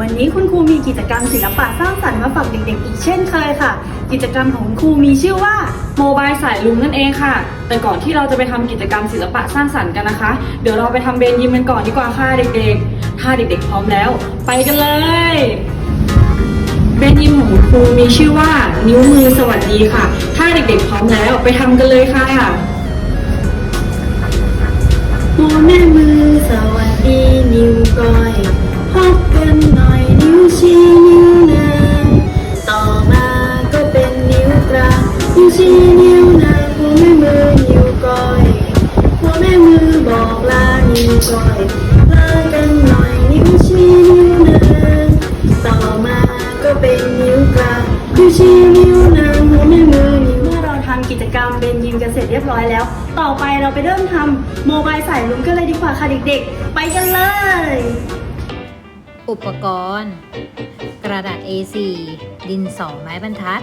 วันนี้คุณครูมีกิจกรรมศิลปะสร้างสรรค์มาฝากเด็กๆอีกเช่นเคยค่ะ กิจกรรมของครูมีชื่อว่า โมบายสายลุงนั่นเองค่ะ แต่ก่อนที่เราจะไปทำกิจกรรมศิลปะสร้างสรรค์กันนะคะ เดี๋ยวเราไปทำเบนยิมกันก่อนดีกว่าค่ะเด็กๆ ถ้าเด็กๆพร้อมแล้ว ไปกันเลย เบนยิมของครูมีชื่อว่า นิ้วมือสวัสดีค่ะ ถ้าเด็กๆพร้อมแล้วไปทำกันเลยค่ะโมแม่มือสวัสดีนิ้วก้อยพบ กันหน่อยนิ้วชี้นิ้วนางต่อมาก็เป็นนิ้วกลางนิ้วชี้นิ้วนางหัวแม่มือนิ้วก้อยหัวแม่มือบอกลานิ้วก้อยลากันหน่อยนิ้วชี้นิ้วนางต่อมาก็เป็นนิ้วกลางนิ้วชี้นิ้วนางหัวแม่มือนิ้วเมื่อเราทำกิจกรรมเบนยิมกันเสร็จเรียบร้อยแล้ว ต่อไปเราไปเริ่มทำโมบายสายลุงกันเลยดีกว่าค่ะเด็กๆ ไปกันเลย อุปกรณ์ กระดาษ A4 ดินสอไม้บรรทัด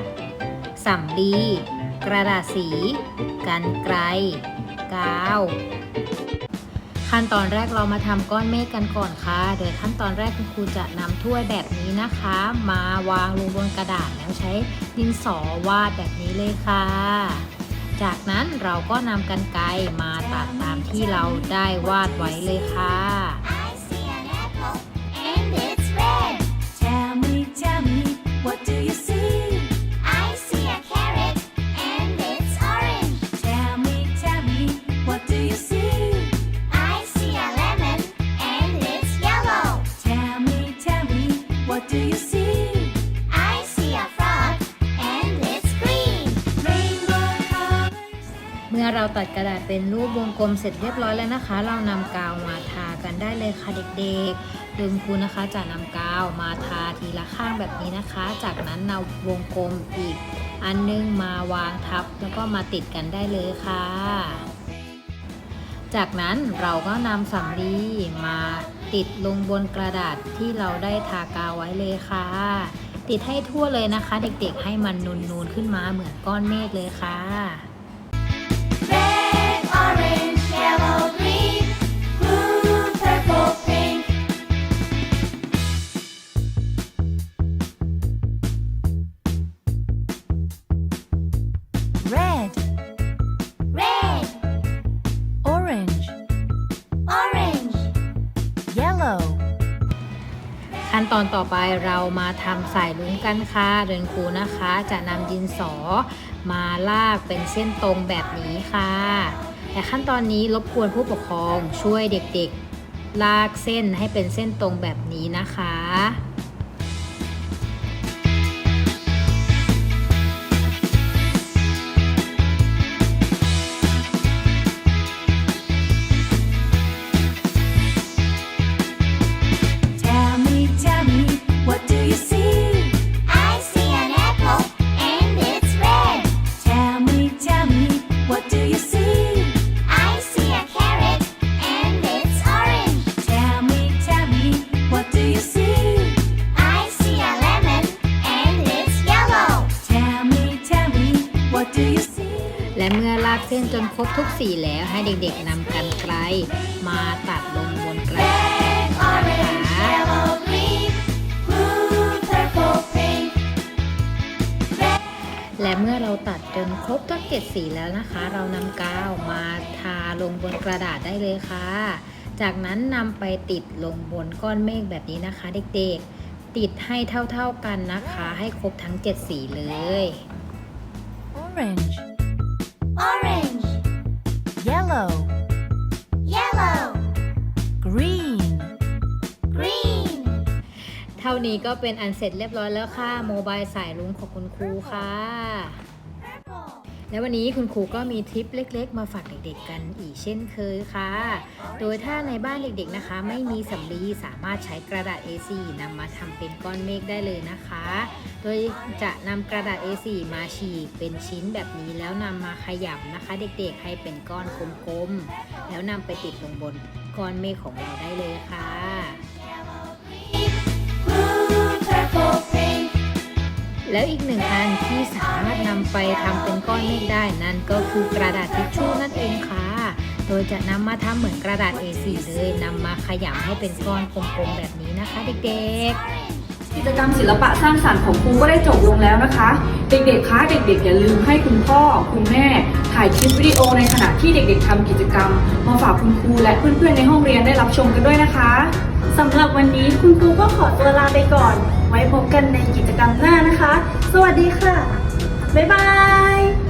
สำลีกระดาษสี กันไกลกาว ขั้นตอนแรกเรามาทำก้อนเมฆกันก่อนค่ะ โดยขั้นตอนแรกคุณครูจะนำถ้วยแบบนี้นะคะ มาวางลงบนกระดาษแล้วใช้ดินสอวาดแบบนี้เลยค่ะ จากนั้นเราก็นำกันไกรมาตัดตามที่เราได้วาดไว้เลยค่ะ เมื่อเราตัดกระดาษเป็นรูปวงกลมเสร็จเรียบร้อยแล้วนะคะ เรานำกาวมาทากันได้เลยค่ะเด็กๆลืมครูนะคะจะนำกาวมาทาทีละข้างแบบนี้นะคะ จากนั้นนำวงกลมอีก อันนึงมาวางทับแล้วก็มาติดกันได้เลยค่ะ จากนั้นเราก็นำสำลีมา ติดลงบนกระดาษที่เราได้ทากาวไว้เลยค่ะ ติดให้ทั่วเลยนะคะ เด็กๆให้มันนูนๆขึ้นมาเหมือนก้อนเมฆเลยค่ะ Red, orange, yellow, yellow. ขั้นตอนต่อไปเรามาทำสายลุ้งกันค่ะเดินครูนะคะ จะนำดินสอมาลากเป็นเส้นตรงแบบนี้ค่ะ แต่ขั้นตอนนี้รบกวนผู้ปกครองช่วยเด็กๆ ลากเส้นให้เป็นเส้นตรงแบบนี้นะคะ จนครบทุกสีแล้วให้เด็กๆนำกันไกล มาตัดลงบนกระดาษและเมื่อเราตัดจนครบทั้งเจ็ดสีแล้วนะคะ เรานำกาวมาทาลงบนกระดาษได้เลยค่ะ จากนั้นนำไปติดลงบนก้อนเมฆแบบนี้นะคะ เด็กๆ ติดให้เท่าๆกันนะคะ ให้ครบทั้ง7สีเลย Orange, orange, yellow, yellow, green, green. เท่านี้ก็เป็นอันเสร็จเรียบร้อยแล้วค่ะ โมบายสายลุงของคุณครูค่ะ Purple. และวันนี้คุณครูก็มีทริปเล็ก ๆ มาฝากเด็กๆกันอีกเช่นเคยค่ะ โดยถ้าในบ้านเด็กๆนะคะ ไม่มีสำลีสามารถใช้กระดาษ A4 นำมาทำเป็นก้อนเมฆได้เลยนะคะ โดยจะนำกระดาษ A4 มาฉีกเป็นชิ้นแบบนี้แล้วนำมาขยำนะคะ เด็กๆให้เป็นก้อนกลมๆแล้วนำไปติดลงบนก้อนเมฆของเราได้เลยค่ะ แล้วอีกหนึ่งอันที่สามารถนำไปทำเป็นก้อนเมฆได้นั่นก็คือกระดาษทิชชู่นั่นเองค่ะ โดยจะนำมาทำเหมือนกระดาษ A4 เลยนำมาขยำให้เป็นก้อนกลมๆแบบนี้นะคะเด็กๆกิจกรรมศิลปะสร้างสรรค์ของครูก็ได้จบลงแล้วนะคะ เด็กๆคะเด็กๆอย่าลืมให้คุณพ่อคุณแม่ ถ่ายคลิปวิดีโอในขณะที่เด็กๆทำกิจกรรม มาฝากคุณครูและเพื่อนๆในห้องเรียนได้รับชมกันด้วยนะคะสำหรับวันนี้คุณครูก็ขอตัวลาไปก่อน ไว้พบกันในกิจกรรมหน้านะคะ สวัสดีค่ะ บ๊ายบาย